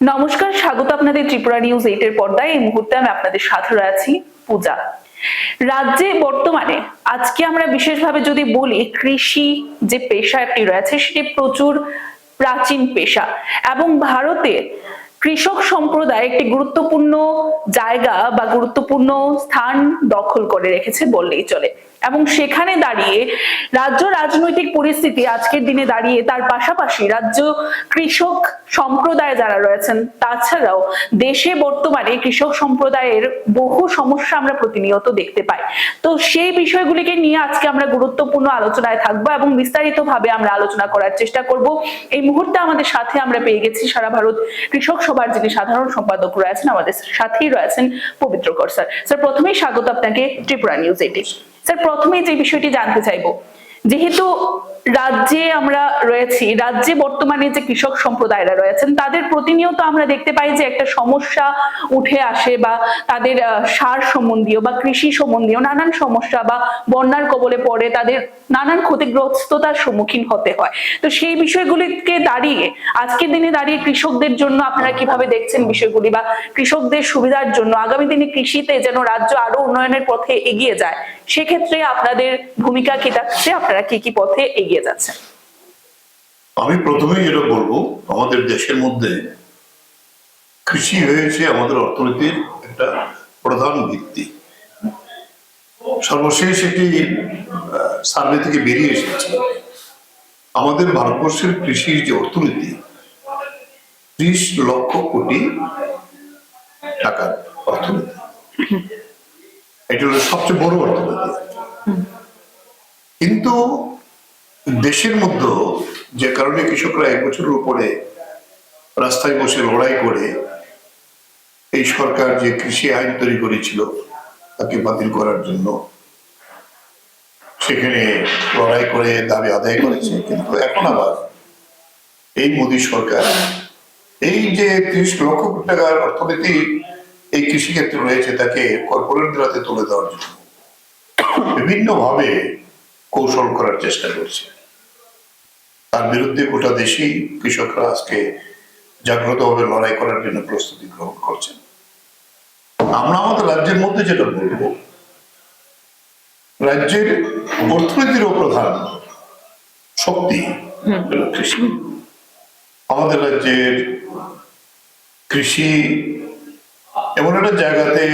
নমস্কার, স্বাগত আপনাদের ত্রিপুরা নিউজ এইটের পর্দায়। এই মুহূর্তে আমি আপনাদের সাথে রয়েছি পূজা। রাজ্যে বর্তমানে আজকে আমরা বিশেষভাবে যদি বলি, কৃষি যে পেশাটি রয়েছে, সেটি প্রচুর প্রাচীন পেশা এবং ভারতে কৃষক সম্প্রদায় একটি গুরুত্বপূর্ণ জায়গা বা গুরুত্বপূর্ণ স্থান দখল করে রেখেছে বললেই চলে। এবং সেখানে দাঁড়িয়ে রাজ্য রাজনৈতিক পরিস্থিতি আজকের দিনে দাঁড়িয়ে তার পাশাপাশি রাজ্য কৃষক সম্প্রদায় যারা রয়েছেন, তাছাড়াও দেশে বর্তমানে কৃষক সম্প্রদায়ের বহু সমস্যা আমরা প্রতিনিয়ত দেখতে পাই। তো সেই বিষয়গুলিকে নিয়ে আজকে আমরা গুরুত্বপূর্ণ আলোচনায় থাকব এবং বিস্তারিত ভাবে আমরা আলোচনা করার চেষ্টা করব। এই মুহূর্তে আমাদের সাথে আমরা পেয়ে গেছি সারা ভারত কৃষক সভার যিনি সাধারণ সম্পাদক রয়েছেন, আমাদের সাথেই রয়েছেন পবিত্র কর স্যার। স্যার, প্রথমেই স্বাগত আপনাকে ত্রিপুরা নিউজ এইটি। স্যার প্রথমেই যে বিষয়টি জানতে চাইব যেহেতু রাজ্যে আমরা রয়েছি, রাজ্যে বর্তমানে যে কৃষক সম্প্রদায়রা রয়েছেন, তাদের প্রতিনিয়ত আমরা দেখতে পাই যে একটা সমস্যা উঠে আসে বা তাদের সার সম্বন্ধীয় বা কৃষি সম্বন্ধীয় নানান সমস্যা বা বন্যার কবলে পড়ে তাদের নানান ক্ষতিগ্রস্ততার সম্মুখীন হতে হয়। তো সেই বিষয়গুলিকে দাঁড়িয়ে, আজকের দিনে দাঁড়িয়ে কৃষকদের জন্য আপনারা কীভাবে দেখছেন বিষয়গুলি বা কৃষকদের সুবিধার জন্য, আগামী দিনে কৃষিতে যেন রাজ্য আরও উন্নয়নের পথে এগিয়ে যায়, সেক্ষেত্রে আপনাদের ভূমিকা কি থাকছে আপনারা কি কি পথে এগিয়ে যাচ্ছে? আমি প্রথমেই যেটা বলব আমাদের দেশের মধ্যে কৃষি হয়েছে আমাদের অর্থনীতির একটা প্রধান ভিত্তি। সর্বশেষ একটি সার্ভে থেকে বেরিয়ে এসেছে। আমাদের ভারতবর্ষের কৃষির যে অর্থনীতি ত্রিশ লক্ষ কোটি টাকার অর্থনীতি। এটা হলো সবচেয়ে বড় অর্থনীতি। কিন্তু দেশের মধ্যে যে কারণে কৃষকরা এক বছরের উপরে রাস্তায় বসে লড়াই করে, এই সরকার যে কৃষি আইন তৈরি করেছিল তাকে বাতিল করার জন্য সেখানে লড়াই করে, দাবি আদায় করেছে। কিন্তু এখন আবার এই মোদী সরকার, এই যে ত্রিশ লক্ষ কোটি টাকার অর্থনীতি এই কৃষিক্ষেত্রে রয়েছে, তাকে কর্পোরেটদের হাতে তুলে দেওয়ার জন্য বিভিন্ন ভাবে কৌশল করার চেষ্টা করছে। তার বিরুদ্ধে গোটা দেশই কৃষকরা আজকে জাগ্রতভাবে লড়াই করার জন্য প্রস্তুতি গ্রহণ করছেন। আমরা আমাদের রাজ্যের মধ্যে যেটা বলব রাজ্যের অর্থনীতিরও প্রধান শক্তি কৃষি। আমাদের রাজ্যের কৃষি এমন একটা জায়গাতে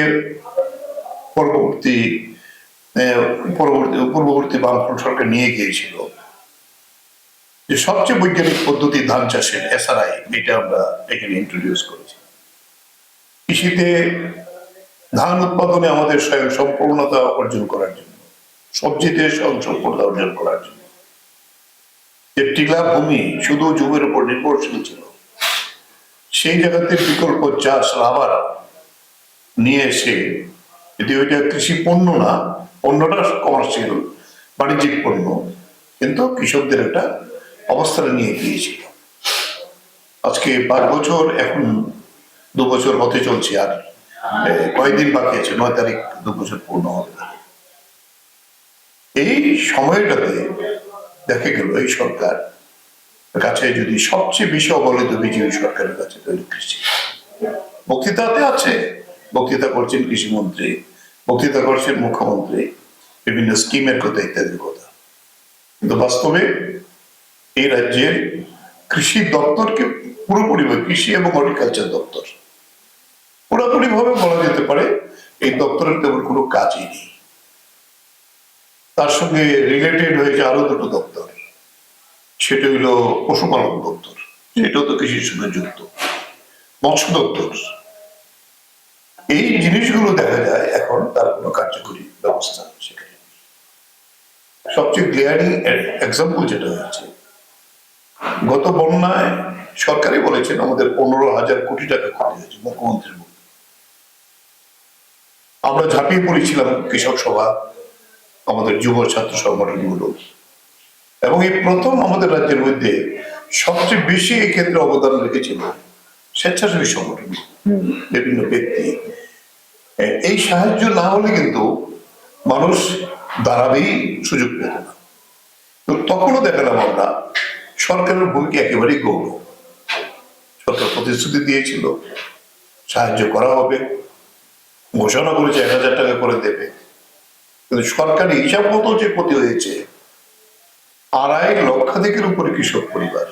পরবর্তী পরবর্তী, পূর্ববর্তী বামফ্রন্ট সরকার নিয়ে গিয়েছিল। যে সবচেয়ে বৈজ্ঞানিক পদ্ধতি ধান চাষের এসআরআই এটা আমরা এখানে ইন্ট্রোডিউস করেছি। কৃষিতে ধান উৎপাদনে আমাদের স্বয়ং সম্পূর্ণতা অর্জন করার জন্য, সবজিতে স্বয়ং সম্পূর্ণতা অর্জন করার জন্য। যে টিলা ভূমি শুধু জমির উপর নির্ভরশীল ছিল, সেই জায়গাতে বিকল্প চাষ আবার নিয়ে এসে, যদি ওইটা কৃষি পণ্য না পণ্যটা কমার্শিয়াল বাণিজ্যিক পণ্য, কিন্তু কৃষকদের একটা অবস্থানে নিয়ে গিয়েছিল। আজকে পাঁচ বছর, এখন দু বছর হতে চলছে আর কয়েকদিন বাকি আছে, নয় তারিখ দু বছর পূর্ণ হবে। এই সময়টাতে দেখা গেল, এই সরকার কাছে যদি সবচেয়ে বেশি অবহেলিত বিজেপি সরকারের কাছে তৈরি কৃষি, বক্তৃতাতে আছে, বক্তৃতা করছেন কৃষিমন্ত্রী বক্তৃতা করছেন মুখ্যমন্ত্রী বিভিন্ন স্কিমের কথা ইত্যাদির কথা কিন্তু বাস্তবে এই রাজ্যের কৃষি দপ্তরকে পুরোপুরি কৃষি এবং হর্টিকালচার দপ্তর। পুরোপুরি ভাবে বলা যেতে পারে এই দপ্তরের তেমন কোনো কাজই নেই। তার সঙ্গে রিলেটেড হয়েছে আরও দুটো দপ্তর। সেটা হইল পশুপালন দপ্তর, সেটাও তো কৃষির সঙ্গে যুক্ত। মৎস্য দপ্তর। এই জিনিসগুলো দেখা যায় এখন তার কোনো কার্যকরী ব্যবস্থা সেখানে সবচেয়ে গ্লেয়ারিং এক্সাম্পল যেটা হয়েছে গত বন্যায় সরকারই বলেছেন আমাদের পনেরো হাজার কোটি টাকা ক্ষতি হয়েছে মুখ্যমন্ত্রীর মুখে আমরা ঝাঁপিয়ে পড়েছিলাম কৃষক সভা আমাদের যুব ছাত্র সংগঠনগুলো। এবং এই প্রথম আমাদের রাজ্যের মধ্যে সবচেয়ে বেশি এই ক্ষেত্রে অবদান রেখেছিল স্বেচ্ছাসেবী সংগঠন বিভিন্ন ব্যক্তি এই সাহায্য না হলে কিন্তু মানুষ দাঁড়াবেই সুযোগ পেত না। তো তখনও দেখালাম আমরা, সরকারের ভূমিকা একেবারেই গৌরব সরকার প্রতিশ্রুতি দিয়েছিল, সাহায্য করা হবে। ঘোষণা করেছে এক হাজার টাকা করে দেবে। কিন্তু সরকারি হিসাব মতো যে ক্ষতি হয়েছে, আড়াই লক্ষাধিকের উপরে কৃষক পরিবার।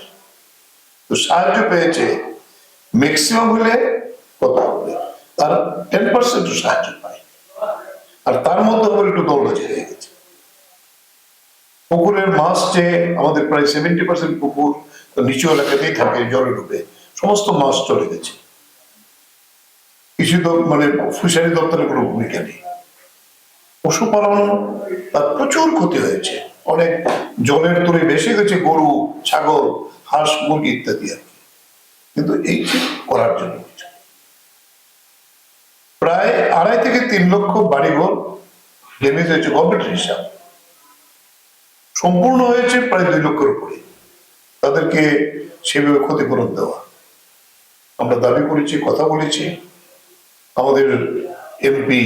তো সাহায্য পেয়েছে ম্যাক্সিমাম হলে তার টেন পার্সেন্ট সাহায্য পায়। আর তার মধ্যে আবার একটু গেছে। পুকুরের মাছ যে আমাদের প্রায় সেভেন্টি পার্সেন্ট পুকুর নিচু এলাকাতেই থাকে, জলে ডুবে। সমস্ত মাছ চলে গেছে। কৃষি মানে ফিশারি দপ্তরের কোনো ভূমিকা নেই। পশুপালন তার প্রচুর ক্ষতি হয়েছে। অনেক জলের তরে বেশি গেছে গরু, ছাগল, হাঁস, মুরগি ইত্যাদি আর কিন্তু এই করার জন্য। প্রায় আড়াই থেকে তিন লক্ষ বাড়িঘর ড্যামেজ হয়েছে গভর্নমেন্টের হিসাব। সম্পূর্ণ হয়েছে প্রায় দুই লক্ষের উপরে। তাদেরকে সেভাবে ক্ষতিপূরণ দেওয়া। আমরা দাবি করেছি, কথা বলেছি। আমাদের এমপি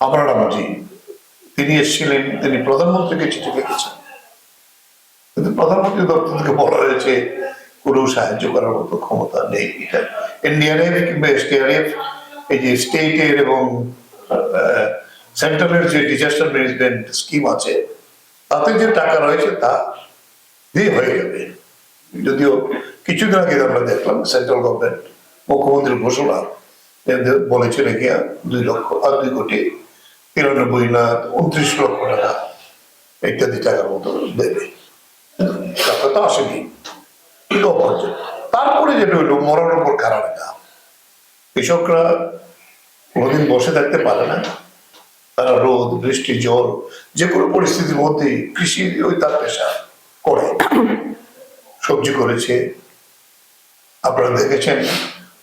আমাজি তিনি এসেছিলেন, তিনি প্রধানমন্ত্রীকে চিঠি লিখেছেন। কিন্তু প্রধানমন্ত্রী দপ্তর থেকে বলা হয়েছে, কোনো সাহায্য করার মতো ক্ষমতা নেই। এটা এনডিআরএফ কিংবা এসডিআরএফ এই যে স্টেটের এবং সেন্ট্রালের যে ডিজাস্টার ম্যানেজমেন্ট স্কিম আছে, তাতে যে টাকা রয়েছে তা দিয়ে হয়ে যাবে। যদিও কিছুদিন আগে আমরা দেখলাম সেন্ট্রাল গভর্নমেন্ট মুখ্যমন্ত্রীর ঘোষণা এদের বলেছে নাকি দুই লক্ষ, আর দুই কোটি তিরানব্বই না উনত্রিশ লক্ষ টাকা ইত্যাদি টাকার মতো দেবে। টাকা তো আসেনি। কিন্তু তারপরে যেটা হইল মরার উপর খারাপ না কৃষকরা কোনোদিন বসে থাকতে পারে না। তারা রোদ বৃষ্টি জল যে কোনো পরিস্থিতির মধ্যে কৃষি ওই তার পেশা করে। সবজি করেছে। আপনারা দেখেছেন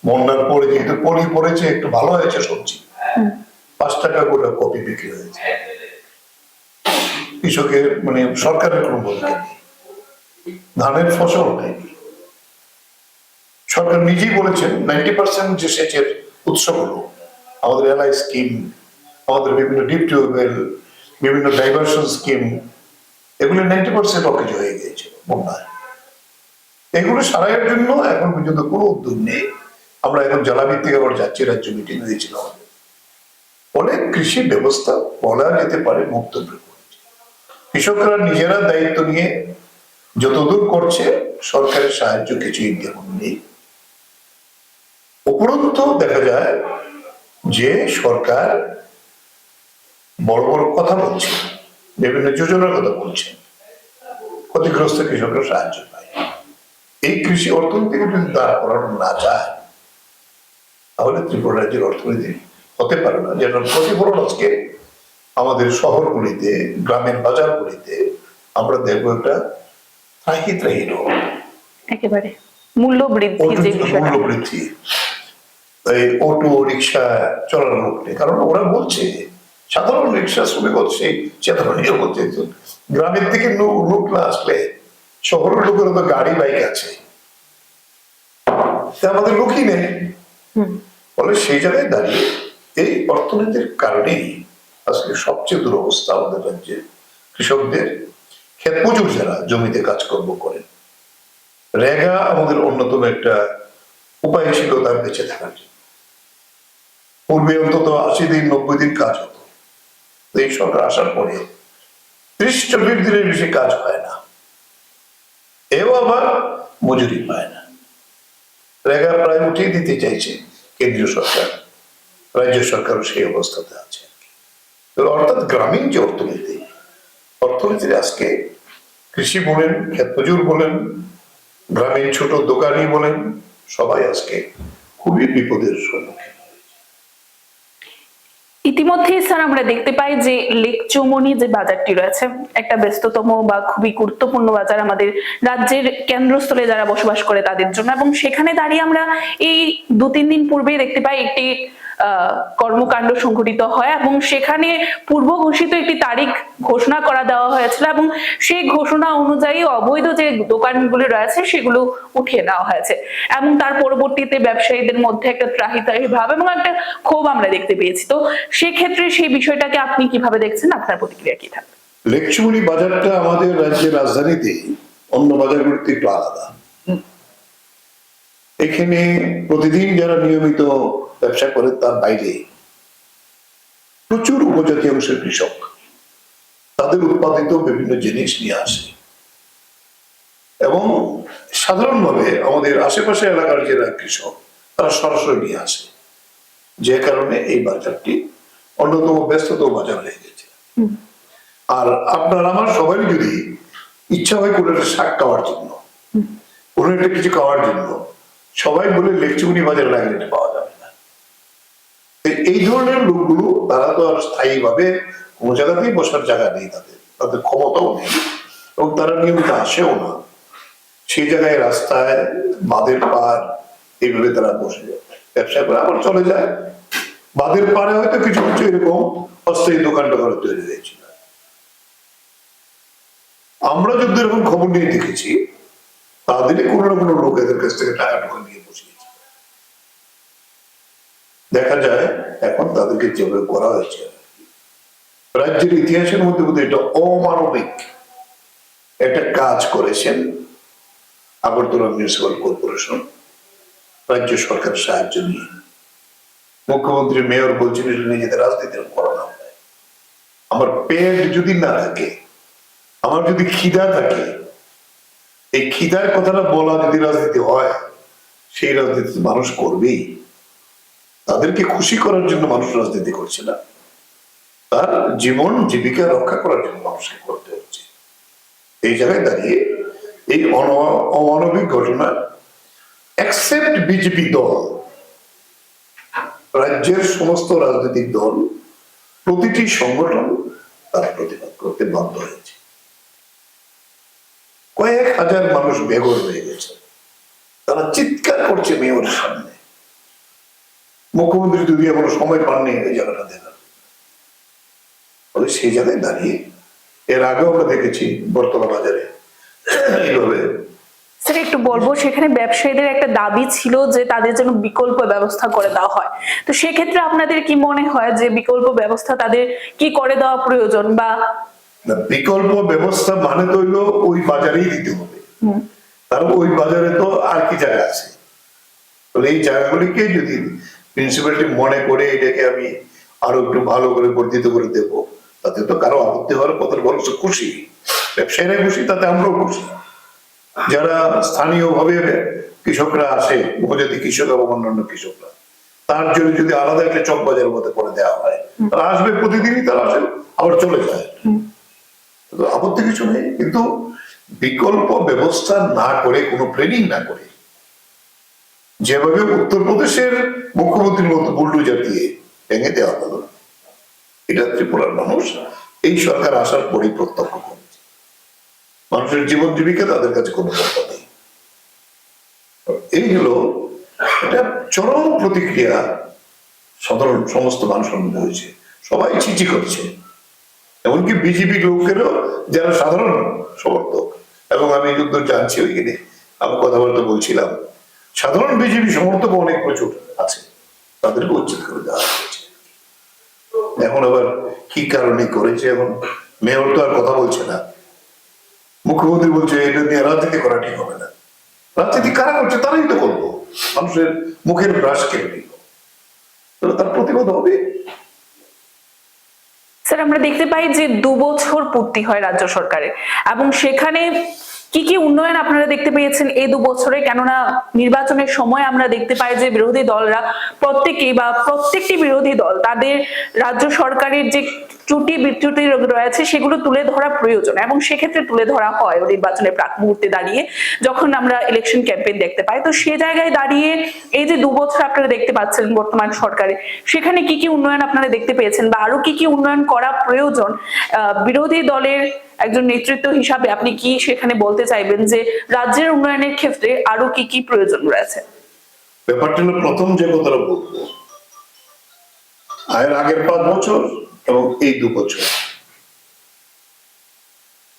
বন্যার পরে যেহেতু পরি পড়েছে একটু ভালো হয়েছে সবজি। পাঁচ টাকা করে কপি বিক্রি হয়েছে। কৃষকের মানে সরকারের কোনো ভূমিকা নেই। ধানের ফসল নেই। সরকার নিজেই বলেছেন নাইনটি পার্সেন্ট যে সেচের উৎসগুলো, আমাদের এলআই স্কিম, আমাদের বিভিন্ন ডিপ টিউবওয়েল, বিভিন্ন ডাইভার্সন স্কিম, এগুলো নাইনটি পার্সেন্ট অকেজ হয়ে গিয়েছে বন্যায় এগুলো সারাইয়ের জন্য এখন পর্যন্ত কোনো উদ্যোগ নেই। আমরা এখন জলাভিত্তিক আবার যাচ্ছি, রাজ্য মিটিং হয়েছিল ফলে কৃষি ব্যবস্থা বলা যেতে পারে মুক্ত করেছে। কৃষকরা নিজেরা দায়িত্ব নিয়ে যতদূর করছে, সরকারের সাহায্য কিছুই তেমন নেই। উপরন্ত দেখা যায় যে সরকার বড় বড় কথা বলছে বিভিন্ন যোজনার কথা বলছে ক্ষতিগ্রস্ত কৃষকরা সাহায্য পায়। এই কৃষি অর্থনীতিকে যদি দাঁড় করানো না যায় তাহলে ত্রিপুরা রাজ্যের অর্থনীতি হতে পারে না। যেন প্রতিফলন আজকে আমাদের শহরগুলিতে গ্রামের বাজারগুলিতে আমরা দেখব একটা ত্রাহি ত্রাহি একেবারে। মূল্য বৃদ্ধি মূল্য বৃদ্ধি এই অটো রিক্সা চলার লোক নেই। কারণ ওরা বলছে সাধারণ রিক্সা শ্রমিক হচ্ছে চেতনা নিয়ে বলছে গ্রামের থেকে লোক না আসলে শহরের লোকের তো গাড়ি বাইক আছে। আমাদের লোকই নেই। ফলে সেই জায়গায় দাঁড়িয়ে এই অর্থনীতির কারণেই আজকে সবচেয়ে দুরবস্থা আমাদের রাজ্যে। কৃষকদের ক্ষেত মজুর যারা জমিতে কাজকর্ম করেন রেগা আমাদের অন্যতম একটা উপায় ছিল তার বেঁচে থাকার জন্য। পূর্বে অন্তত আশি দিন, নব্বই দিন কাজ হতো। এই সরকার আসার পরে ত্রিশ দিনের বেশি কাজ হয় না। এও আবার মজুরি পায় না। রেগা প্রায় উঠিয়ে দিতে চাইছে কেন্দ্রীয় সরকার। রাজ্য সরকারও সেই অবস্থাতে আছে। অর্থাৎ গ্রামীণ যে অর্থনীতি, অর্থনীতির আজকে কৃষি বলেন ক্ষেত মজুর বলেন গ্রামীণ ছোট দোকানি বলেন, সবাই আজকে খুবই বিপদের সম্মুখীন। ইতিমধ্যে স্যার, আমরা দেখতে পাই যে লেক চৌমনি যে বাজারটি রয়েছে, একটা ব্যস্ততম বা খুবই গুরুত্বপূর্ণ বাজার আমাদের রাজ্যের কেন্দ্রস্থলে যারা বসবাস করে তাদের জন্য। এবং সেখানে দাঁড়িয়ে আমরা এই দু তিন দিন পূর্বেই দেখতে পাই একটি কর্মকাণ্ড সংঘটিত হয় এবং সেখানে পূর্ব ঘোষিত একটি তারিখ ঘোষণা করা দেওয়া হয়েছিল এবং সেই ঘোষণা অনুযায়ী অবৈধ যে দোকানগুলি রয়েছে সেগুলো উঠিয়ে নেওয়া হয়েছে। এবং তার পরবর্তীতে ব্যবসায়ীদের মধ্যে একটা ত্রাহিতাহি ভাব এবং একটা ক্ষোভ আমরা দেখতে পেয়েছি। তো সেক্ষেত্রে সেই বিষয়টাকে আপনি কীভাবে দেখছেন? আপনার প্রতিক্রিয়া কি থাকবে? লেকচুমুড়ি বাজারটা আমাদের রাজ্যের রাজধানীতে অন্য বাজারগুলিতে একটু আলাদা। এখানে প্রতিদিন যারা নিয়মিত ব্যবসা করে তার বাইরে প্রচুর উপজাতি অংশের কৃষক। তাদের উৎপাদিত বিভিন্ন জিনিস নিয়ে আসে। এবং সাধারণভাবে আমাদের আশেপাশে এলাকার যারা কৃষক তারা সরাসরি নিয়ে আসে। যে কারণে এই বাজারটি অন্যতম ব্যস্ততম বাজার হয়ে গেছে। আর আপনার আমার সবাই যদি ইচ্ছা হয় কোনো একটা শাক খাওয়ার জন্য কোনো একটা কিছু খাওয়ার জন্য সবাই বলে লেকচুগুনি বাজারে এটা পাওয়া যাবে না। এই ধরনের লোকগুলো, তারা তো আর স্থায়ী ভাবে কোনো জায়গাতেই বসার জায়গা নেই তাদের। তাদের ক্ষমতাও নেই এবং তারা নিয়মিত আসেও না। সেই জায়গায় রাস্তায় বাঁধের পার এইভাবে তারা বসে। যায় ব্যবসা করে আবার চলে যায়। বাঁধের পারে হয়তো কিছু কিছু এরকম অস্থায়ী দোকান টোকান তৈরি হয়েছিল। আমরা যদি এরকম খবর নিয়ে দেখেছি তাদেরই কোনো না কোনো লোক কাছ থেকে টাকা টাকা নিয়ে বসিয়েছে। দেখা যায়, এখন তাদেরকে যেভাবে করা হয়েছে, রাজ্যের ইতিহাসের মধ্যে বোধহয় এটা অমানবিক। একটা কাজ করেছেন আগরতলা মিউনিসিপাল কর্পোরেশন, রাজ্য সরকার সাহায্য নিয়ে। মুখ্যমন্ত্রী, মেয়র বলছেন, এটা নিজেদের রাজনীতির করানো আমার পেট যদি না থাকে, আমার যদি খিদা থাকে এই খিদার কথাটা বলা যদি রাজনীতি হয়, সেই রাজনীতি মানুষ করবেই। তাদেরকে খুশি করার জন্য মানুষ রাজনীতি করছে না। তার জীবন, জীবিকা রক্ষা করার জন্য মানুষকে করতে হচ্ছে। এই জায়গায় দাঁড়িয়ে এই অমানবিক ঘটনা অ্যাকসেপ্ট বিজেপি দল, রাজ্যের সমস্ত রাজনৈতিক দল, প্রতিটি সংগঠন তার প্রতিবাদ করতে বাধ্য হয়েছে। কয়েক হাজার মানুষ বেঘর হয়ে গেছে। তারা চিৎকার করছে মেয়রের সামনে। মুখ্যমন্ত্রী যদি এখনও সময় পাননি, এই জায়গাটা দেখার ফলে সেই জায়গায় দাঁড়িয়ে, এর আগেও আমরা দেখেছি বর্তমান বাজারে এইভাবে স্যার, একটু বলব, সেখানে ব্যবসায়ীদের একটা দাবি ছিল যে তাদের জন্য বিকল্প ব্যবস্থা করে দেওয়া হয়। তো সেক্ষেত্রে আপনাদের কি মনে হয় যে বিকল্প ব্যবস্থা তাদের কি করে দেওয়া প্রয়োজন বা না, বিকল্প ব্যবস্থা মানে তো হইল ওই বাজারেই দিতে হবে। তার ওই বাজারে তো আর কি জায়গা আছে? তাহলে এই জায়গাগুলিকে যদি প্রিন্সিপালিটি মনে করে এটাকে আমি আরও একটু ভালো করে বর্ধিত করে দেব তাতে তো কারও আপত্তি হওয়ার কথা বরঞ্চ খুশি। ব্যবসায়ীরা খুশি তাতে আমরাও খুশি। যারা স্থানীয় ভাবে কৃষকরা আসে উপজাতি কৃষক এবং অন্যান্য কৃষকরা তার জন্য যদি আলাদা একটা চক বাজারের মধ্যে করে দেওয়া হয় তারা আসবে প্রতিদিনই তারা আসে আবার চলে যায়। আপত্তি কিছু নেই। কিন্তু বিকল্প ব্যবস্থা না করে, কোনো প্ল্যানিং না করে, যেভাবে উত্তরপ্রদেশের মুখ্যমন্ত্রীর মতো বুলডোজার দিয়ে ভেঙে দেওয়া হলো, এটা ত্রিপুরার মানুষ, এই সরকার আসার পরই প্রত্যক্ষ করেছে। মানুষের জীবন জীবিকা তাদের কাছে কোনো কথা নেই। এই হলো এটা চরম প্রতিক্রিয়া সাধারণ সমস্ত মানুষের মধ্যে হয়েছে। সবাই চিচি করছে। এমনকি বিজেপি লোকেরও যারা সাধারণ সমর্থক, এবং আমি যুদ্ধ জানছি ওইখানে, আমি কথাবার্তা বলছিলাম, সাধারণ বিজেপি সমর্থক অনেক প্রচুর আছে তাদেরকে উচ্ছেদ করে দেওয়া হয়েছে। এখন আবার কি কারণে করেছে এখন? মেয়র তো আর কথা বলছে না। মুখ্যমন্ত্রী বলছে, এটা নিয়ে রাজনীতি করা ঠিক হবে না। রাজনীতি কারা করছে তারাই তো করব মানুষের মুখের ব্রাশ কেড়ে নিল। তার প্রতিবাদ হবে? স্যার আমরা দেখতে পাই যে দু বছর পূর্তি হয় রাজ্য সরকারের এবং সেখানে কি কি উন্নয়ন আপনারা দেখতে পেয়েছেন এই দু বছরে? কেননা নির্বাচনের সময় আমরা দেখতে পাই যে বিরোধী দলরা প্রত্যেকেই বা প্রত্যেকটি বিরোধী দল তাদের রাজ্য সরকারের যে ত্রুটি বিচ্যুতি রয়েছে সেগুলো তুলে ধরা প্রয়োজন এবং সেক্ষেত্রে তুলে ধরা হয় নির্বাচনের প্রাক মুহূর্তে দাঁড়িয়ে যখন আমরা ইলেকশন ক্যাম্পেইন দেখতে পাই। তো সে জায়গায় দাঁড়িয়ে এই যে দু বছর আপনারা দেখতে পাচ্ছেন বর্তমান সরকারে, সেখানে কি কি উন্নয়ন আপনারা দেখতে পেয়েছেন বা আরও কি কি উন্নয়ন করা প্রয়োজন? বিরোধী দলের একজন নেতৃত্ব হিসাবে আপনি কি সেখানে বলতে চাইবেন যে রাজ্যের উন্নয়নের ক্ষেত্রে আরও কি কি প্রয়োজন রয়েছে? ব্যাপারটা হলো প্রথম যে কথাটা বলব, আয়ের আগের পাঁচ বছর এবং এই দু বছর।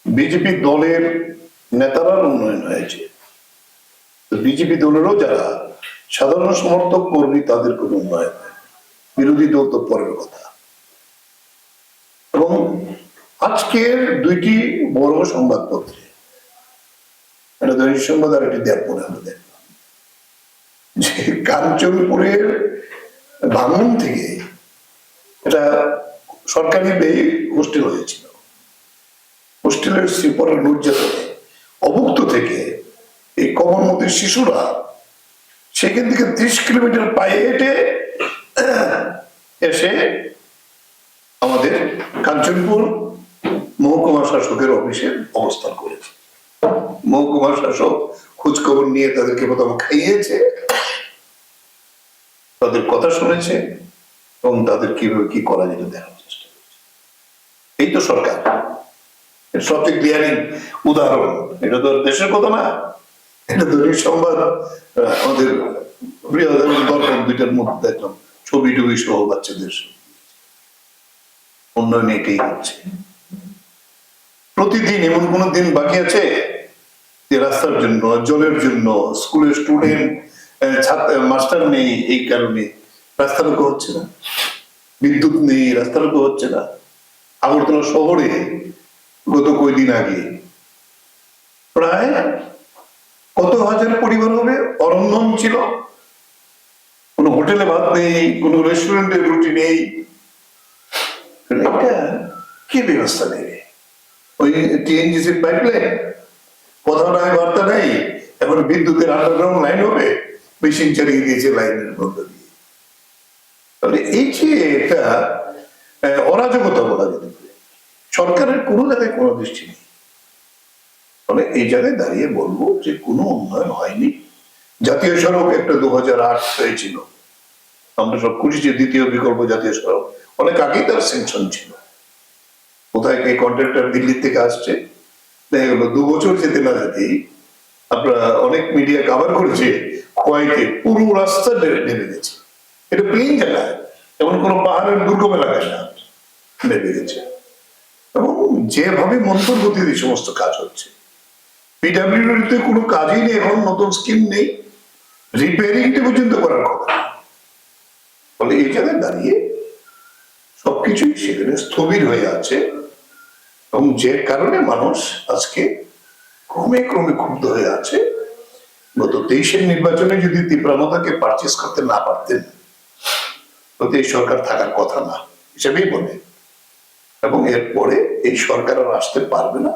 বিজেপি দলের নেতারার উন্নয়ন হয়েছে। বিজেপি দলেরও যারা সাধারণ সমর্থক কর্মী, তাদের কোনো উন্নয়ন বিরোধী দল তো পরের কথা। আজকের দুইটি বড় সংবাদপত্রে, একটা দৈনিক সংবাদ আর একটি দেবপুরে দেখলাম যে কাঞ্চনপুরের ভাঙন থেকে এটা সরকারি ব্যয় হোস্টেল হয়েছিল। হোস্টেলের শ্রীপরের নির্যাতনে অভুক্ত থেকে এই কমন কমলমতির শিশুরা সেখান থেকে ত্রিশ কিলোমিটার পায়ে হেঁটে এসে আমাদের কাঞ্চনপুর মহকুমা শাসকের অফিসে অবস্থান করেছে। মহকুমা শাসক খোঁজ খবর নিয়ে তাদেরকে প্রথম খাইয়েছে, তাদের কথা শুনেছে এবং তাদের কীভাবে কি করা যেত দেখার চেষ্টা করেছে। এই তো সরকার। সবচেয়ে ক্লিয়ারিং উদাহরণ, এটা তো দেশের কথা না, এটা দৈনিক সংবাদ আমাদের দর্পণ, দুইটার মধ্যে দেখলাম ছবি টবি সহ বাচ্চাদের উন্নয়ন এটাই হচ্ছে। প্রতিদিন এমন কোন দিন বাকি আছে? যে রাস্তার জন্য, জলের জন্য, স্কুলের স্টুডেন্ট ছাত্র মাস্টার নেই এই কারণে রাস্তা লোক হচ্ছে না। বিদ্যুৎ নেই রাস্তা লোক হচ্ছে না। আগরতলা শহরে গত কয়দিন আগে প্রায় কত হাজার পরিবার হবে? অরণ্যন ছিল। কোনো হোটেলে ভাত নেই, কোনো রেস্টুরেন্টে রুটি নেই। এটা কি ব্যবস্থা নেবে টিএনজিসির পাইপলাইন কোথাও নাই বার্তা এখন বিদ্যুতের আন্ডারগ্রাউন্ড লাইন হবে মেশিন চালিয়ে দিয়েছে লাইনের মধ্যে দিয়ে। তাহলে এই যে অরাজকতা বলা যেতে পারে। সরকারের কোনো জায়গায় কোনো দৃষ্টি নেই। ফলে এই জায়গায় দাঁড়িয়ে বলব যে কোনো উন্নয়ন হয়নি। জাতীয় সড়ক একটা দু হাজার আট হয়েছিল। আমরা সব খুশি যে দ্বিতীয় বিকল্প জাতীয় সড়ক। অনেক আগেই তার সেকশন ছিল। কোথায় কে কন্ট্রাক্টর দিল্লি থেকে আসছে। দেখা গেল, দু বছর যেতে না যেতেই আপনারা অনেক মিডিয়া কভার করেছে খোয়াইতে পুরো রাস্তা নেমে গেছে। এটা প্লেন জায়গা। এমন কোনো পাহাড়ের দুর্গম এলাকায় না নেমে গেছে? এবং যেভাবে মন্তর গতিতে এই সমস্ত কাজ হচ্ছে পিডাব্লিউডিতে কোনো কাজই নেই, এখন নতুন স্কিম নেই। রিপেয়ারিংটা পর্যন্ত করার কথা। ফলে এই জায়গায় দাঁড়িয়ে সবকিছুই সেখানে স্থবির হয়ে আছে। এবং যে কারণে মানুষ আজকে ক্রমে ক্রমে ক্ষুব্ধ হয়ে আছে। গত তেইশের নির্বাচনে যদি তীব্রামতাকে পারচেস করতে না পারতেন এই সরকার থাকার কথা না হিসেবেই বলে। এবং এরপরে এই সরকার আর আসতে পারবে না।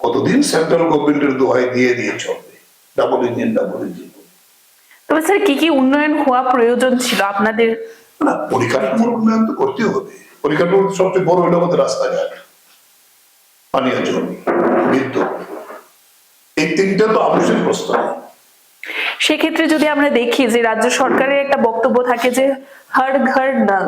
কতদিন সেন্ট্রাল গভর্নমেন্টের দোহাই দিয়ে দিয়ে চলবে? ডাবল ইঞ্জিন ডাবল ইঞ্জিন তবে স্যার কি কি উন্নয়ন হওয়া প্রয়োজন ছিল আপনাদের? না পরিকাঠামোর উন্নয়ন তো করতেই হবে। পরিকাঠামোর সবচেয়ে বড় হলো আমাদের রাস্তাঘাট। পানীয় জল বিদ্যুৎ। এই তিনটা তো আবশ্যিক প্রস্তাব সেক্ষেত্রে যদি আমরা দেখি যে রাজ্য সরকারের একটা বক্তব্য থাকে যে, হর ঘর নল।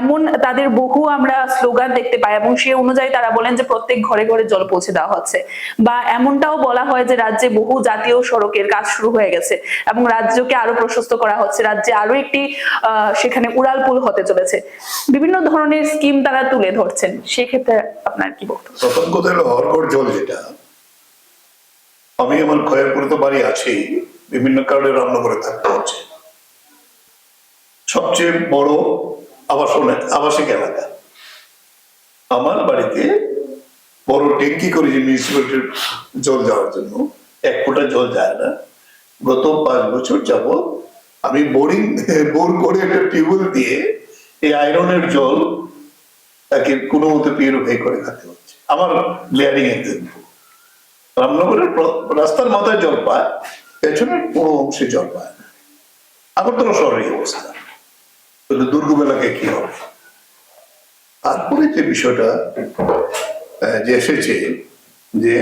এমন তাদের বহু আমরা স্লোগান দেখতে পাই এবং সে অনুযায়ী তারা বলেন যে, প্রত্যেক ঘরে ঘরে জল পৌঁছে দেওয়া হচ্ছে। বা এমনটাও বলা হয় যে, রাজ্যে বহু জাতীয় সড়কের কাজ শুরু হয়ে গেছে এবং রাজ্যকে আরও প্রশস্ত করা হচ্ছে। রাজ্যে আরও একটি সেখানে উড়াল পুল হতে চলেছে। বিভিন্ন ধরনের স্কিম তারা তুলে ধরছেন। সেক্ষেত্রে আপনার কি বক্তব্য? প্রথম কথা হলো জল যেটা, আমি আমার খয়েরপুরে তো বাড়ি আছেই। বিভিন্ন কারণে রান্নাঘরে থাকতে হচ্ছে। সবচেয়ে বড় আবাসন, আবাসিক এলাকা। আমার বাড়িতে বড় ট্যাঙ্কি করে যে মিউনিসিপ্যালিটির জল যাওয়ার জন্য এক ফোঁটা জল যায় না। গত পাঁচ বছর যাব আমি বোরিং, বোর করে একটা টিউবওয়েল দিয়ে এই আয়রনের জল তাকে কোনো মতে পিউরিফাই করে খেতে হচ্ছে। আমার লেয়ারিং এর জন্য। রামনগরের রাস্তার মাথায় জল পায় পেছনের পুরো অংশে জল পায় না। আগরতলা শহরের অবস্থা। দুর্গম এলাকায় কি হবে? তারপরে যে বিষয়টা যে এসেছে, যে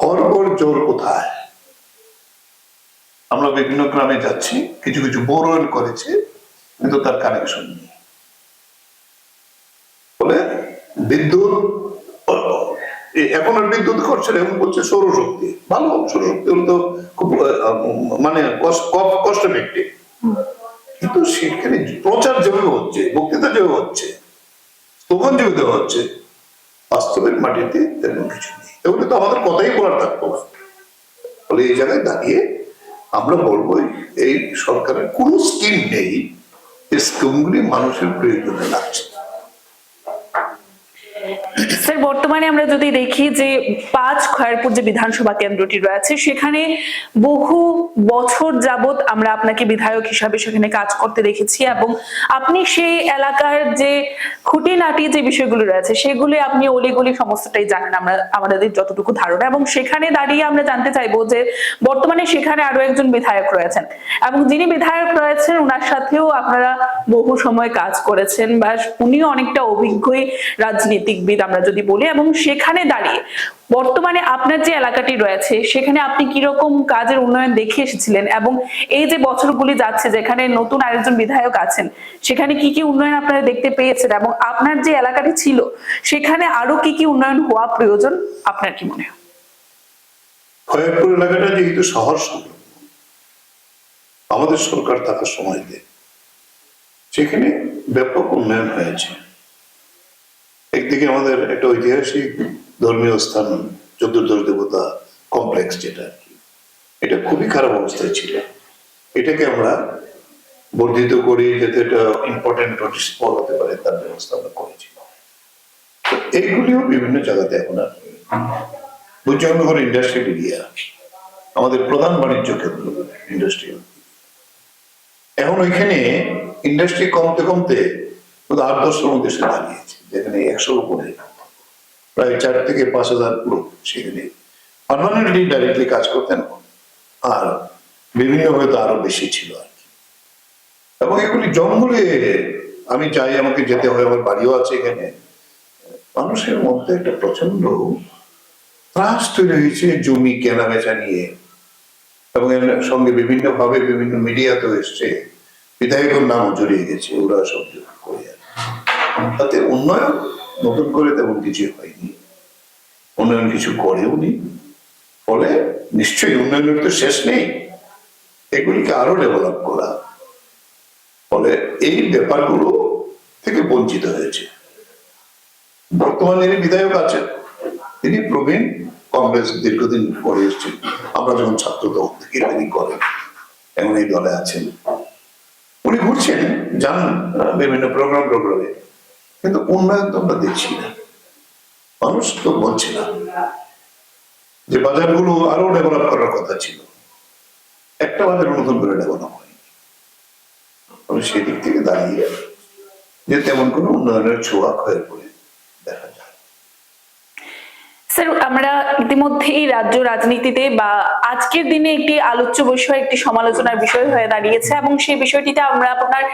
হরবর জোর কোথায়? আমরা বিভিন্ন গ্রামে যাচ্ছি, কিছু কিছু বোরওয়েল করেছে, কিন্তু তার কানেকশন নেই। বলে বিদ্যুৎ এখন আর বিদ্যুৎ করছে এখন বলছে সৌরশক্তি। ভালো, সৌরশক্তি হলো তো খুব মানে কষ্ট এফেক্টিভ কিন্তু সেখানে প্রচার যেভাবে হচ্ছে, বক্তৃতা যেভাবে হচ্ছে, স্লোগান যেভাবে হচ্ছে, বাস্তবের মাটিতে তেমন কিছু নেই। এগুলো তো আমাদের কথাই বলার থাকতো না ফলে এই জায়গায় দাঁড়িয়ে আমরা বলব, এই সরকারের কোনো স্কিম নেই এই স্কিমগুলি মানুষের প্রয়োজনে লাগছে স্যার, বর্তমানে আমরা যদি দেখি যে পাঁচ খয়েরপুর যে বিধানসভা কেন্দ্রটি রয়েছে, সেখানে বহু বছর যাবত আমরা আপনাকে বিধায়ক হিসাবে সেখানে কাজ করতে দেখেছি এবং আপনি সেই এলাকার যে খুঁটিনাটি যে বিষয়গুলো রয়েছে, সেগুলি আপনি অলিগলি সমস্তটাই জানেন আমরা, আমাদের যতটুকু ধারণা এবং সেখানে দাঁড়িয়ে আমরা জানতে চাইব যে বর্তমানে সেখানে আরও একজন বিধায়ক রয়েছেন এবং যিনি বিধায়ক রয়েছেন ওনার সাথেও আপনারা বহু সময় কাজ করেছেন বা উনিও অনেকটা অভিজ্ঞই রাজনীতিকবিদ আমরা যদি বলি এবং সেখানে দাঁড়িয়ে, বর্তমানে আপনার যে এলাকাটি রয়েছে, সেখানে আপনি কীরকম কাজের উন্নয়ন দেখে এসেছিলেন এবং এই যে বছরগুলি যাচ্ছে যেখানে নতুন আরেকজন বিধায়ক আছেন, সেখানে কি কি উন্নয়ন আপনারা দেখতে পেয়েছেন এবং আপনার যে এলাকাটি ছিল, সেখানে আরও কি কি উন্নয়ন হওয়া প্রয়োজন? আপনার কি মনে হয়? খয়েরপুর এলাকাটা যেহেতু শহর আমাদের সরকার থাকার সময়তে সেখানে ব্যাপক উন্নয়ন হয়েছে। একদিকে আমাদের একটা ঐতিহাসিক ধর্মীয় স্থান, চতুর্দশ দেবতা কমপ্লেক্স যেটা আর কি, এটা খুবই খারাপ অবস্থায় ছিল। এটাকে আমরা বর্ধিত করে যাতে এটা ইম্পর্টেন্ট স্পট হতে পারে, তার ব্যবস্থা আমরা করেছি। এইগুলিও বিভিন্ন জায়গাতে এখন আর বুঝজনগর ইন্ডাস্ট্রিয়াল এরিয়া আমাদের প্রধান বাণিজ্য কেন্দ্র ইন্ডাস্ট্রিয়াল এখন ওইখানে ইন্ডাস্ট্রি কমতে কমতে আট দশটার মধ্যে এসে দাঁড়িয়েছে। যেখানে একশোর উপরে প্রায় চার থেকে পাঁচ হাজার লোক সেখানে পারমানেন্টলি ডাইরেক্টলি কাজ করতেন আর বিভিন্ন হয়তো আরও বেশি ছিল আর কি। এবং এগুলি জঙ্গলে আমি চাই আমাকে যেতে হয়, আমার বাড়িও আছে এখানে। মানুষের মধ্যে একটা প্রচণ্ড ত্রাস তৈরি হয়েছে জমি কেনা বেচা নিয়ে। এবং এর সঙ্গে বিভিন্ন ভাবে বিভিন্ন মিডিয়াতেও এসছে। বিধায়কের নাম জড়িয়ে গেছে, ওরা সব করে। তাতে উন্নয়ন নতুন করে তেমন কিছু হয়নি। উন্নয়ন কিছু করেও নি। ফলে নিশ্চয়ই উন্নয়নের তো শেষ নেই। এগুলিকে আরও ডেভেলপ করা। ফলে এই ব্যাপারগুলো থেকে বঞ্চিত হয়েছে। বর্তমানে যিনি বিধায়ক আছেন, তিনি প্রবীণ কংগ্রেস দীর্ঘদিন পরে এসেছেন। আমরা যখন ছাত্র দল থেকে তিনি করেন। এখন এই দলে আছেন। উনি ঘুরছেন, যান বিভিন্ন প্রোগ্রাম প্রোগ্রামে কিন্তু উন্নয়ন তো আমরা দেখছি না। মানুষ তো বলছে না। যে বাজারগুলো আরও ডেভেলপ করার কথা ছিল। একটা বাজার নতুন করে ডেভেলপ হয়নি। আমি সেদিক থেকে দাঁড়িয়ে যে তেমন কোনো উন্নয়নের ছোঁয়া হয়ে যায় স্যার, আমরা ইতিমধ্যেই রাজ্য রাজনীতিতে বা আজকের দিনে একটি আলোচ্য বিষয়, একটি সমালোচনার বিষয় হয়ে দাঁড়িয়েছে এবং সেই বিষয়টিতে আমরা আপনার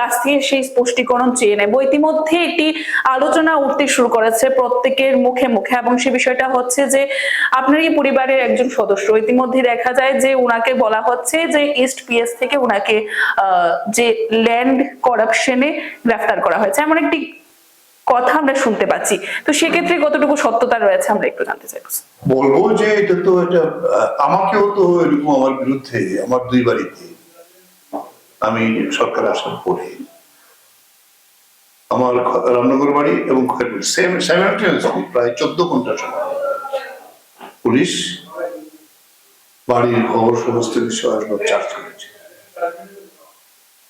কাছ থেকে সেই স্পষ্টীকরণ চেয়ে নেব। ইতিমধ্যে একটি আলোচনা উঠতে শুরু করেছে প্রত্যেকের মুখে মুখে এবং সে বিষয়টা হচ্ছে যে আপনারই পরিবারের একজন সদস্য। ইতিমধ্যে দেখা যায় যে উনাকে বলা হচ্ছে যে ইস্ট পিএস থেকে উনাকে যে ল্যান্ড করাপশনে গ্রেফতার করা হয়েছে। এমন একটি কথা আমরা শুনতে পাচ্ছি। তো সেক্ষেত্রে কতটুকু সত্যতা রয়েছে আমরা একটু জানতে চাইব বলব যে এটা তো এটা আমাকেও তো এরকম আমার বিরুদ্ধে, আমার দুই বাড়িতে আমি সরকার আসার পরে আমার রামনগর বাড়ি এবং প্রায় চোদ্দ ঘণ্টা সময়। পুলিশ বাড়ির খবর সমস্ত বিষয় আসবার চার্জ করেছে।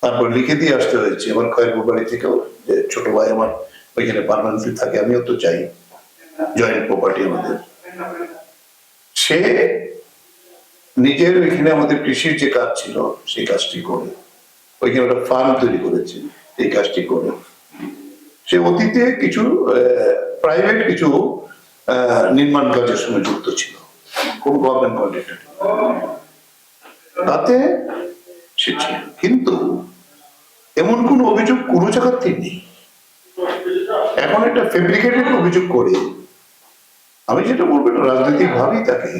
তারপর লিখে দিয়ে আসতে হয়েছে আমার খয়েরপুর বাড়ি থেকেও যে ছোট ভাই আমার ওইখানে পার্মানেন্টলি থাকে, আমিও তো চাই। জয়েন্ট প্রপার্টি আমাদের। সে নিজের ওইখানে আমাদের কৃষির যে কাজ ছিল, সেই কাজটি করে। ওইখানে একটা ফার্ম তৈরি করেছে, এই কাজটি করে। সে অতীতে কিছু প্রাইভেট কিছু নির্মাণ কাজের সঙ্গে যুক্ত ছিল। কোন গভর্নমেন্ট কন্ট্রাক্টর তাতে সে ছিল। কিন্তু এমন কোন অভিযোগ কোনো জায়গাতেই নেই। এখন একটা ফেব্রিকেটেড অভিযোগ করে। আমি যেটা বলব, এটা রাজনৈতিক ভাবেই তাকে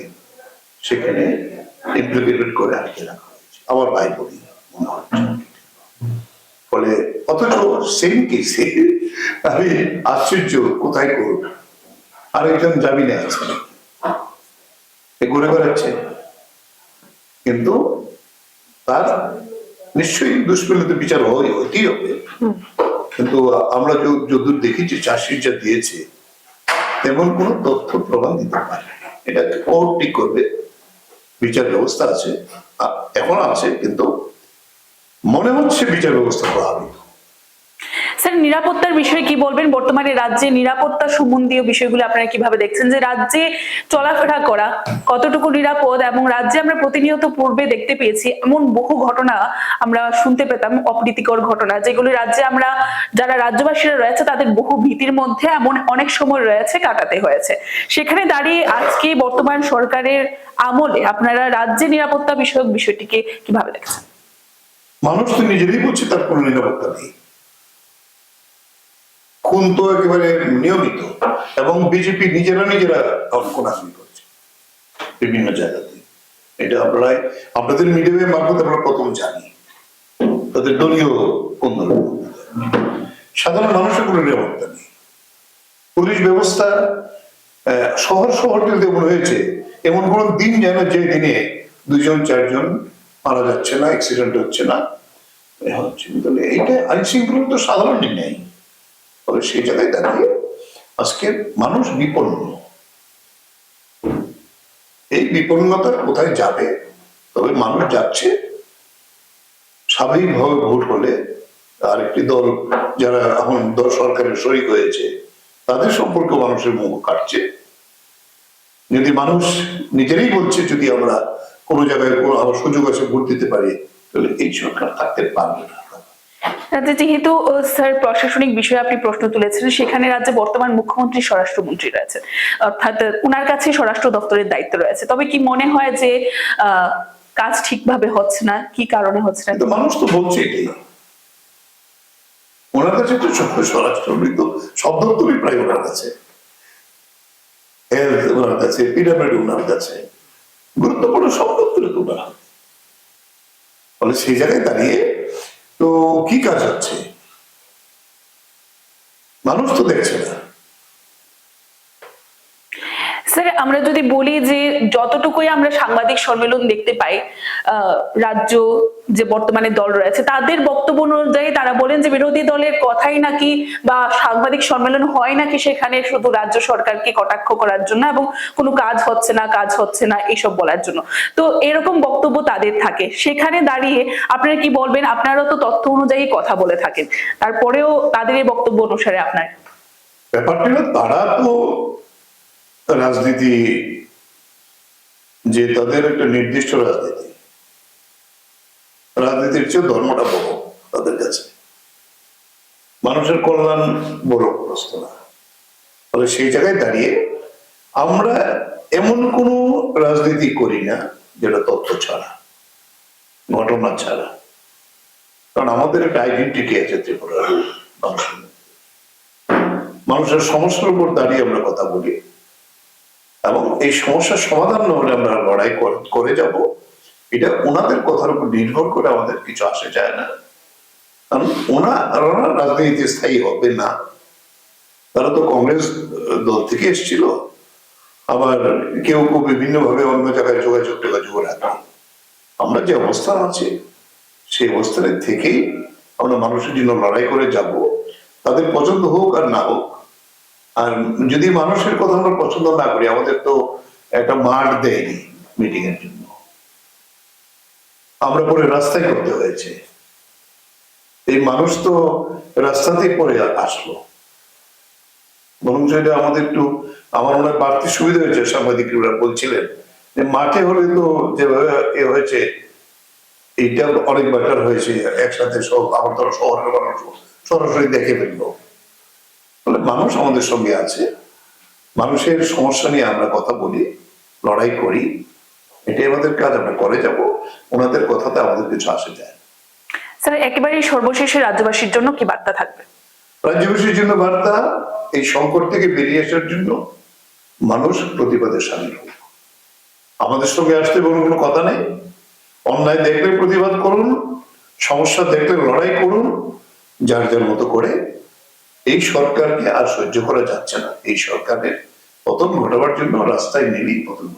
সেখানে ইমপ্লিকেটেড করে আটকে রাখা হয়েছে। আমার ভাই বলি, মনে হচ্ছে ফলে অথচ সেম কেসে আমি আশ্চর্য, কোথায় করব আরেকজন জামিনে আছে। ঘুরে বেড়াচ্ছে। কিন্তু তার নিশ্চয়ই দুষ্কৃতিতে বিচার হয় হইতেই হবে। কিন্তু আমরা যদি দেখি দেখেছি চাষির যা দিয়েছে, তেমন কোনো তথ্য প্রমাণ দিতে পারে। এটা কোর্ট ঠিক করবে, বিচার ব্যবস্থা আছে এখন আছে, কিন্তু মনে হচ্ছে বিচার ব্যবস্থা প্রভাবিত স্যার স্যার নিরাপত্তার বিষয়ে কি বলবেন? বর্তমানে রাজ্যে নিরাপত্তা সম্বন্ধীয় বিষয়গুলো আপনারা কীভাবে দেখছেন? যে রাজ্যে চলাফেরা করা কতটুকু নিরাপদ এবং রাজ্যে আমরা প্রতিনিয়ত পূর্বে দেখতে পেয়েছি এমন বহু ঘটনা আমরা শুনতে পেতাম, অপ্রীতিকর ঘটনা, যেগুলি রাজ্যে আমরা যারা রাজ্যবাসীরা রয়েছে তাদের বহু ভীতির মধ্যে এমন অনেক সময় রয়েছে, কাটাতে হয়েছে। সেখানে দাঁড়িয়ে আজকে বর্তমান সরকারের আমলে আপনারা রাজ্যে নিরাপত্তা বিষয়ক বিষয়টিকে কীভাবে দেখছেন? মানুষ তো নিজেরই বলছে তার কোনো নিরাপত্তা নেই। খুন তো একেবারে নিয়মিত, এবং বিজেপি নিজেরা নিজেরা কোনাকুনি করছে বিভিন্ন জায়গাতে। এটা আপনারা আপনাদের মিডিয়ামের মারফত আমরা প্রথম জানি। তাদের দলীয় কোন সাধারণ মানুষের কোনো নিরাপত্তা নেই। পুলিশ ব্যবস্থা শহর শহরটিতে এমন হয়েছে, এমন কোন দিন যেন যে দিনে দুজন, চারজন মারা যাচ্ছে না অ্যাক্সিডেন্ট হচ্ছে না হচ্ছে। তাহলে এইটা আইন শৃঙ্খলা তো সাধারণ নেই। তবে সেই জায়গায় দাঁড়িয়ে আজকে মানুষ বিপন্ন। এই বিপন্নতা কোথায় যাবে? তবে মানুষ যাচ্ছে স্বাভাবিকভাবে ভোট হলে আরেকটি দল যারা এখন দল সরকারের শরিক হয়েছে, তাদের সম্পর্কে মানুষের মুখ কাটছে। যদি মানুষ নিজেরাই বলছে, যদি আমরা কোনো জায়গায় কোনো সুযোগ আছে ভোট দিতে পারি, তাহলে এই সরকার থাকতে পারবে না। যেহেতু স্যার, প্রশাসনিক বিষয়ে আপনি প্রশ্ন তুলেছেন সেখানে রাজ্যে বর্তমান মুখ্যমন্ত্রী স্বরাষ্ট্রমন্ত্রী রয়েছে অর্থাৎ কাছে স্বরাষ্ট্র দপ্তরের দায়িত্ব রয়েছে। তবে কি মনে হয় যে কাজ ঠিকভাবে হচ্ছে না? কি কারণে হচ্ছে না? মানুষ তো বলছে এটাই ওনার কাছে তো স্বরাষ্ট্রমন্ত্রী তো, সব দপ্তরই প্রায় ওনার কাছে। ওনার কাছে ওনার কাছে। গুরুত্বপূর্ণ সব দপ্তরে তো ওনার ফলে সেই জায়গায় দাঁড়িয়ে তো কি কাজ হচ্ছে? মানুষ তো দেখছে না। স্যার আমরা যদি বলি যে যতটুকুই আমরা সাংবাদিক সম্মেলন দেখতে পাই রাজ্য যে বর্তমানে দল রয়েছে, তাদের বক্তব্য অনুযায়ী তারা বলেন যে বিরোধী দলের কথাই নাকি বা সাংবাদিক সম্মেলন হয় নাকি সেখানে শুধু রাজ্য সরকারকে কটাক্ষ করার জন্য এবং কোনো কাজ হচ্ছে না, কাজ হচ্ছে না এসব বলার জন্য। তো এরকম বক্তব্য তাদের থাকে। সেখানে দাঁড়িয়ে আপনারা কি বলবেন? আপনারাও তো তথ্য অনুযায়ী কথা বলে থাকেন। তারপরেও তাদের এই বক্তব্য অনুসারে আপনার। ব্যাপারটা তারা তো রাজনীতি যে তাদের একটা নির্দিষ্ট রাজনীতি, রাজনীতির চেয়ে ধর্মটা বড় তাদের কাছে। মানুষের কল্যাণ বড় প্রশ্ন না। ফলে সেই জায়গায় দাঁড়িয়ে আমরা এমন কোনো রাজনীতি করি না যেটা তথ্য ছাড়া, ঘটনা ছাড়া। কারণ আমাদের একটা আইডেন্টিটি আছে ত্রিপুরার মানুষের। মানুষের সমস্যার উপর দাঁড়িয়ে আমরা কথা বলি। এবং এই সমস্যার সমাধান না হলে আমরা লড়াই করে যাব। এটা ওনাদের কথার উপর নির্ভর করে আমাদের কিছু আসে যায় না। কারণ ওনারা স্থায়ী হবে না। তারা তো কংগ্রেস দল থেকে এসেছিল। আবার কেউ কেউ বিভিন্ন ভাবে অন্য জায়গায় যোগাযোগ টোগাযোগ রাখে। আমরা যে অবস্থান আছে, সেই অবস্থানের থেকেই আমরা মানুষের জন্য লড়াই করে যাব। তাদের পছন্দ হোক আর না হোক আর যদি মানুষের কথা আমরা পছন্দ না করি, আমাদের তো একটা মাঠ দেয়নি মিটিং এর জন্য। আমরা পরে রাস্তায় করতে হয়েছে। এই মানুষ তো রাস্তাতেই পরে আসলো। বরং এটা আমাদের একটু, আমার মনে হয় বাড়তি সুবিধা হয়েছে, সাংবাদিকরা বলছিলেন যে মাঠে হলে তো যেভাবে এ হয়েছে, এইটা অনেক বেটার হয়েছে। একসাথে সব আমার ধরো শহরের মানুষ সরাসরি দেখে ফেলল। ফলে মানুষ আমাদের সঙ্গে আছে। মানুষের সমস্যা নিয়ে আমরা কথা বলি লড়াই করি। এটাই আমাদের কাজ আমরা করে যাব। ওনাদের কথাতে আমাদের কিছু আসে যায়। স্যার একেবারেই সর্বশেষে রাজ্যবাসীর জন্য কি বার্তা থাকবে? রাজ্যবাসীর জন্য বার্তা এই সংকট থেকে বেরিয়ে আসার জন্য মানুষ প্রতিবাদে সামিল হোক। আমাদের সঙ্গে আসতে কোনো কোনো কথা নেই? অন্যায় দেখলে প্রতিবাদ করুন সমস্যা দেখলে লড়াই করুন যার যার মতো করে এই সরকারকে আর সহ্য করা যাচ্ছে না। এই সরকারের পতন ঘটাবার জন্য রাস্তায় নেমেই পতন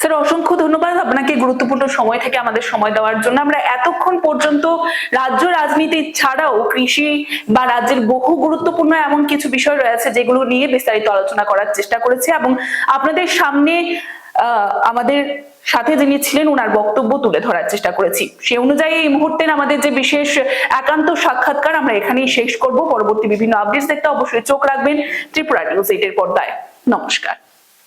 স্যার, অসংখ্য ধন্যবাদ আপনাকে গুরুত্বপূর্ণ সময় থেকে আমাদের সময় দেওয়ার জন্য। আমরা এতক্ষণ পর্যন্ত রাজ্য রাজনীতি ছাড়াও কৃষি বা রাজ্যের বহু গুরুত্বপূর্ণ এমন কিছু বিষয় রয়েছে যেগুলো নিয়ে বিস্তারিত আলোচনা করার চেষ্টা করেছি এবং আপনাদের সামনে আমাদের সাথে যিনি ছিলেন ওনার বক্তব্য তুলে ধরার চেষ্টা করেছি। সে অনুযায়ী এই মুহূর্তে আমাদের যে বিশেষ একান্ত সাক্ষাৎকার আমরা এখানেই শেষ করব। পরবর্তী বিভিন্ন আপডেটস দেখতে অবশ্যই চোখ রাখবেন ত্রিপুরা নিউজ এইটের পর্দায়। নমস্কার।